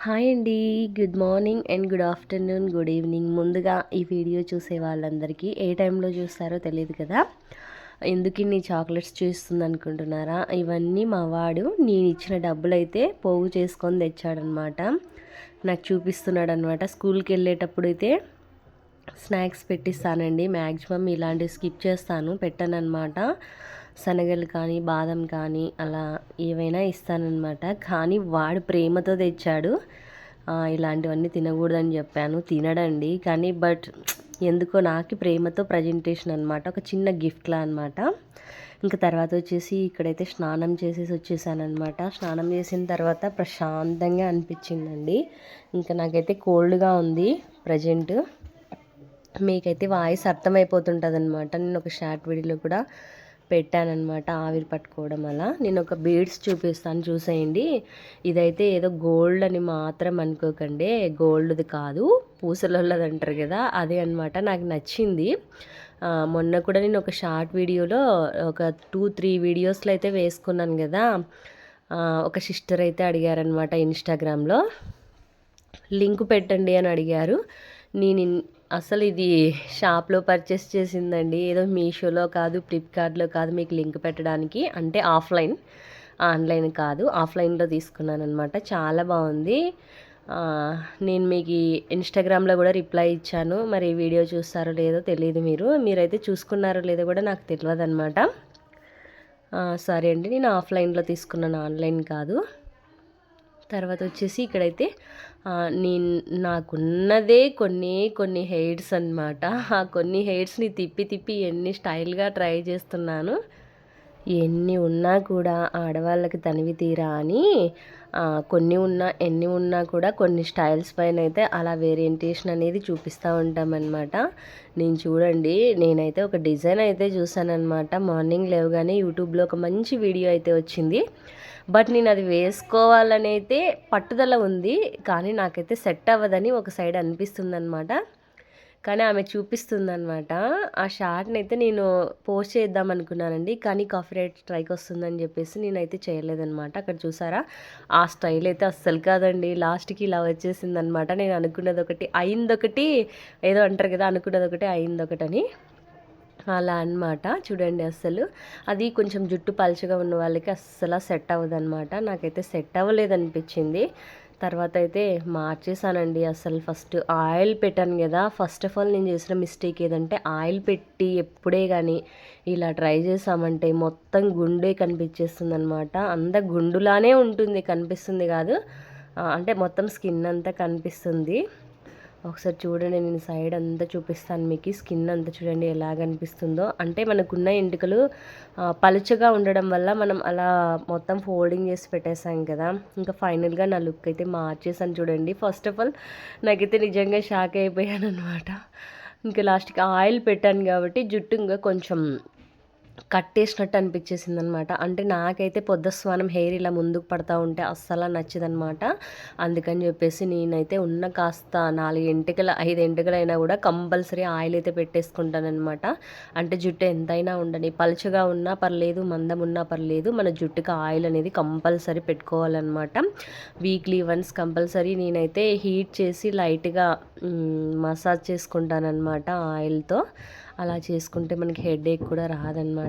Hi అండి. Good morning and good afternoon good evening. ముందుగా ఈ వీడియో చూసే వాళ్ళందరికీ ఏ టైంలో చూస్తారో తెలియదు కదా? ఎందుకు ఇన్ని చాక్లెట్స్ చూస్తుంది అనుకుంటున్నారా? ఇవన్నీ మా వాడు నేను ఇచ్చిన డబ్బులు అయితే పోగు చేసుకొని తెచ్చాడనమాట. నాకు చూపిస్తున్నాడు అనమాట స్కూల్కి వెళ్ళేటప్పుడు అయితే స్నాక్స్ పెట్టిస్తానండి. మ్యాక్సిమం ఇలాంటివి స్కిప్ చేస్తాను పెట్టానమాట శనగలు కానీ బాదం కానీ అలా ఏవైనా ఇస్తానన్నమాట. కానీ వాడు ప్రేమతో తెచ్చాడు. ఇలాంటివన్నీ తినకూడదని చెప్పాను. తినడండి. కానీ బట్ ఎందుకో నాకు ప్రేమతో ప్రజెంటేషన్ అనమాట ఒక చిన్న గిఫ్ట్లా అనమాట ఇంకా తర్వాత వచ్చేసి ఇక్కడైతే స్నానం చేసేసి వచ్చేసానమాట స్నానం చేసిన తర్వాత ప్రశాంతంగా అనిపించిందండి. ఇంకా నాకైతే కోల్డ్గా ఉంది ప్రజెంట్. మీకైతే వాయిస్ అర్థమైపోతుంటుంది అనమాట నేను ఒక షార్ట్ వీడియోలో కూడా పెట్టానమాట ఆవిరి పట్టుకోవడం అలా. నేను ఒక బీడ్స్ చూపిస్తాను చూసేయండి. ఇదైతే ఏదో గోల్డ్ అని మాత్రం అనుకోకండి. గోల్డ్ది కాదు పూసలది అంటారు కదా అదే అనమాట నాకు నచ్చింది. మొన్న కూడా నేను ఒక షార్ట్ వీడియోలో ఒక టూ త్రీ వీడియోస్లో అయితే వేసుకున్నాను కదా. ఒక సిస్టర్ అయితే అడిగారనమాట ఇన్స్టాగ్రామ్లో. లింక్ పెట్టండి అని అడిగారు. నేను అసలు ఇది షాప్లో పర్చేస్ చేసిందండి. ఏదో మీషోలో కాదు ఫ్లిప్కార్ట్లో కాదు మీకు లింక్ పెట్టడానికి. అంటే ఆఫ్లైన్. ఆన్లైన్ కాదు ఆఫ్లైన్లో తీసుకున్నాను అనమాట చాలా బాగుంది. నేను మీకు ఇన్స్టాగ్రామ్లో కూడా రిప్లై ఇచ్చాను. మరి వీడియో చూస్తారో లేదో తెలియదు మీరు. మీరైతే చూసుకున్నారో లేదో కూడా నాకు తెలియదు అనమాట సరే అండి. నేను ఆఫ్లైన్లో తీసుకున్నాను. ఆన్లైన్ కాదు. తర్వాత వచ్చేసి ఇక్కడైతే నేను నాకున్నదే కొన్ని కొన్ని హెయిర్స్ అనమాట ఆ కొన్ని హెయిర్స్ని తిప్పి తిప్పి ఎన్ని స్టైల్గా ట్రై చేస్తున్నాను. ఎన్ని ఉన్నా కూడా ఆడవాళ్ళకి తనివి తీరా అని కొన్ని ఉన్నా ఎన్ని ఉన్నా కూడా కొన్ని స్టైల్స్ పైన అయితే అలా వేరియంటేషన్ అనేది చూపిస్తూ ఉంటామన్నమాట. నేను చూడండి నేనైతే ఒక డిజైన్ అయితే చూసానమాట మార్నింగ్ లేవగానే యూట్యూబ్లో ఒక మంచి వీడియో అయితే వచ్చింది. బట్ నేను అది వేసుకోవాలని అయితే పట్టుదల ఉంది కానీ నాకైతే సెట్ అవ్వదని ఒక సైడ్ అనిపిస్తుంది అనమాట కానీ ఆమె చూపిస్తుంది అనమాట ఆ షార్ట్ని అయితే నేను పోస్ట్ చేద్దాం అనుకున్నానండి. కానీ కాఫీరైట్ స్ట్రైక్ వస్తుందని చెప్పేసి నేనైతే చేయలేదనమాట అక్కడ చూసారా? ఆ స్టైల్ అయితే అస్సలు కాదండి. లాస్ట్కి ఇలా వచ్చేసింది అనమాట నేను అనుకున్నది ఒకటి అయిందొకటి ఏదో అంటారు కదా అనుకున్నది ఒకటి అయిందొకటని. అలా అనమాట చూడండి అస్సలు. అది కొంచెం జుట్టు పలుచగా ఉన్న వాళ్ళకి అస్సలు సెట్ అవ్వదన్నమాట. నాకైతే సెట్ అవ్వలేదనిపించింది. తర్వాత అయితే మార్చేసానండి అసలు ఫస్ట్ ఆయిల్ పెట్టాను కదా. ఫస్ట్ ఆఫ్ ఆల్ నేను చేసిన మిస్టేక్ ఏదంటే ఆయిల్ పెట్టి ఎప్పుడే కానీ ఇలా ట్రై చేసామంటే మొత్తం గుండె కనిపించేస్తుంది అనమాట అంత గుండులానే ఉంటుంది కనిపిస్తుంది కాదు. అంటే మొత్తం స్కిన్ అంతా కనిపిస్తుంది. ఒకసారి చూడండి నేను సైడ్ అంతా చూపిస్తాను మీకు. స్కిన్ అంతా చూడండి ఎలా కనిపిస్తుందో అంటే మనకున్న ఎంటుకలు పలుచగా ఉండడం వల్ల మనం అలా మొత్తం ఫోల్డింగ్ చేసి పెట్టేసాం కదా. ఇంకా ఫైనల్గా నా లుక్ అయితే మార్చేసాను చూడండి. ఫస్ట్ ఆఫ్ ఆల్ నాకైతే నిజంగా షాక్ అయిపోయాను అనమాట ఇంకా లాస్ట్కి ఆయిల్ పెట్టాను కాబట్టి జుట్టు ఇంకా కొంచెం కట్టేసినట్టు అనిపించేసింది అనమాట అంటే నాకైతే పొద్దుస్వానం హెయిర్ ఇలా ముందుకు పడతా ఉంటే అస్సలు నచ్చదనమాట. అందుకని చెప్పేసి నేనైతే ఉన్న కాస్త నాలుగు ఎంటికల ఐదు ఎంటికలైనా కూడా కంపల్సరీ ఆయిల్ అయితే పెట్టేసుకుంటానమాట అంటే జుట్టు ఎంతైనా ఉండని పలుచగా ఉన్నా పర్లేదు మందం ఉన్నా పర్లేదు మన జుట్టుకి ఆయిల్ అనేది కంపల్సరీ పెట్టుకోవాలన్నమాట వీక్లీ వన్స్ కంపల్సరీ నేనైతే హీట్ చేసి లైట్గా మసాజ్ చేసుకుంటానమాట ఆయిల్తో. అలా చేసుకుంటే మనకి హెడేక్ కూడా రాదనమాట.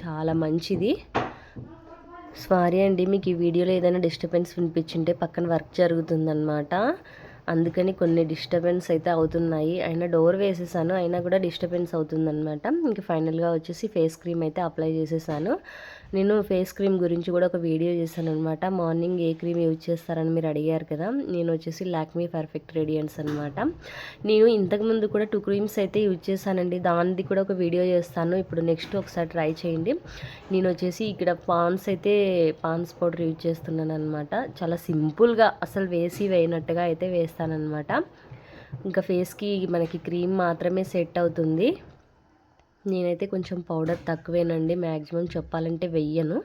చాలా మంచిది. సారీ అండి మీకు ఈ వీడియోలో ఏదైనా డిస్టర్బెన్స్ వినిపించుంటే పక్కన వర్క్ జరుగుతుందనమాట అందుకని కొన్ని డిస్టర్బెన్స్ అయితే అవుతున్నాయి. అయినా డోర్ వేసేసాను అయినా కూడా డిస్టర్బెన్స్ అవుతుందన్నమాట. ఇంక ఫైనల్గా వచ్చేసి ఫేస్ క్రీమ్ అయితే అప్లై చేసేసాను. నేను ఫేస్ క్రీమ్ గురించి కూడా ఒక వీడియో చేశాను అనమాట మార్నింగ్ ఏ క్రీమ్ యూజ్ చేస్తారని మీరు అడిగారు కదా నేను వచ్చేసి లాక్మీ పర్ఫెక్ట్ రేడియన్స్ అనమాట నేను ఇంతకుముందు కూడా టూ క్రీమ్స్ అయితే యూజ్ చేశానండి. దానిది కూడా ఒక వీడియో చేస్తాను. ఇప్పుడు నెక్స్ట్ ఒకసారి ట్రై చేయండి. నేను వచ్చేసి ఇక్కడ పాన్స్ అయితే పాన్స్ పౌడర్ యూజ్ చేస్తున్నాను అనమాట చాలా సింపుల్గా అసలు వేసి వేయనట్టుగా అయితే వేస్తానన్నమాట. ఇంకా ఫేస్కి మనకి క్రీమ్ మాత్రమే సెట్ అవుతుంది. నేనైతే కొంచెం పౌడర్ తక్కువేనండి. మ్యాక్సిమం చెప్పాలంటే వెయ్యను.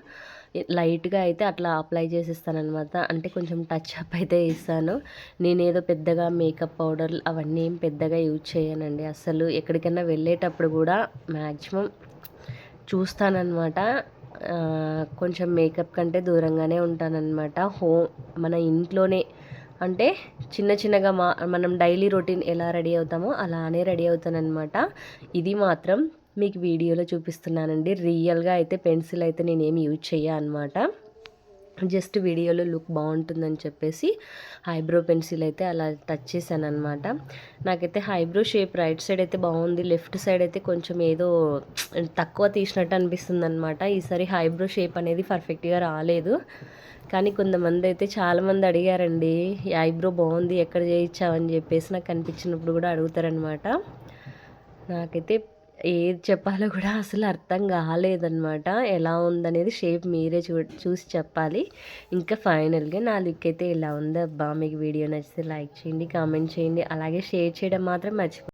లైట్గా అయితే అట్లా అప్లై చేసేస్తానమాట అంటే కొంచెం టచ్ అప్ అయితే ఇస్తాను. నేనేదో పెద్దగా మేకప్ పౌడర్ అవన్నీ ఏం పెద్దగా యూజ్ చేయనండి. అసలు ఎక్కడికైనా వెళ్ళేటప్పుడు కూడా మ్యాక్సిమం చూస్తానన్నమాట. కొంచెం మేకప్ కంటే దూరంగానే ఉంటానన్నమాట. హోమ్ మన ఇంట్లోనే అంటే చిన్న చిన్నగా మా మనం డైలీ రొటీన్ ఎలా రెడీ అవుతామో అలానే రెడీ అవుతానన్నమాట. ఇది మాత్రం మీకు వీడియోలో చూపిస్తున్నానండి. రియల్గా అయితే పెన్సిల్ అయితే నేను యూజ్ చెయ్య అనమాట జస్ట్ వీడియోలో లుక్ బాగుంటుందని చెప్పేసి ఐబ్రో పెన్సిల్ అయితే అలా టచ్ చేశాను అనమాట నాకైతే ఐబ్రో షేప్ రైట్ సైడ్ అయితే బాగుంది. లెఫ్ట్ సైడ్ అయితే కొంచెం ఏదో తక్కువ తీసినట్టు అనిపిస్తుంది అనమాట ఈసారి ఐబ్రో షేప్ అనేది పర్ఫెక్ట్గా రాలేదు. కానీ కొంతమంది అయితే చాలామంది అడిగారండి ఐబ్రో బాగుంది ఎక్కడ చేయించావని చెప్పేసి నాకు కనిపించినప్పుడు కూడా అడుగుతారనమాట నాకైతే ఏది చెప్పాలో కూడా అసలు అర్థం కాలేదనమాట ఎలా ఉందనేది షేప్ మీరే చూ చూసి చెప్పాలి. ఇంకా ఫైనల్గా నా లుక్ అయితే ఇలా ఉంది అబ్బా మీకు వీడియో నచ్చితే లైక్ చేయండి కామెంట్ చేయండి. అలాగే షేర్ చేయడం మాత్రం మర్చిపో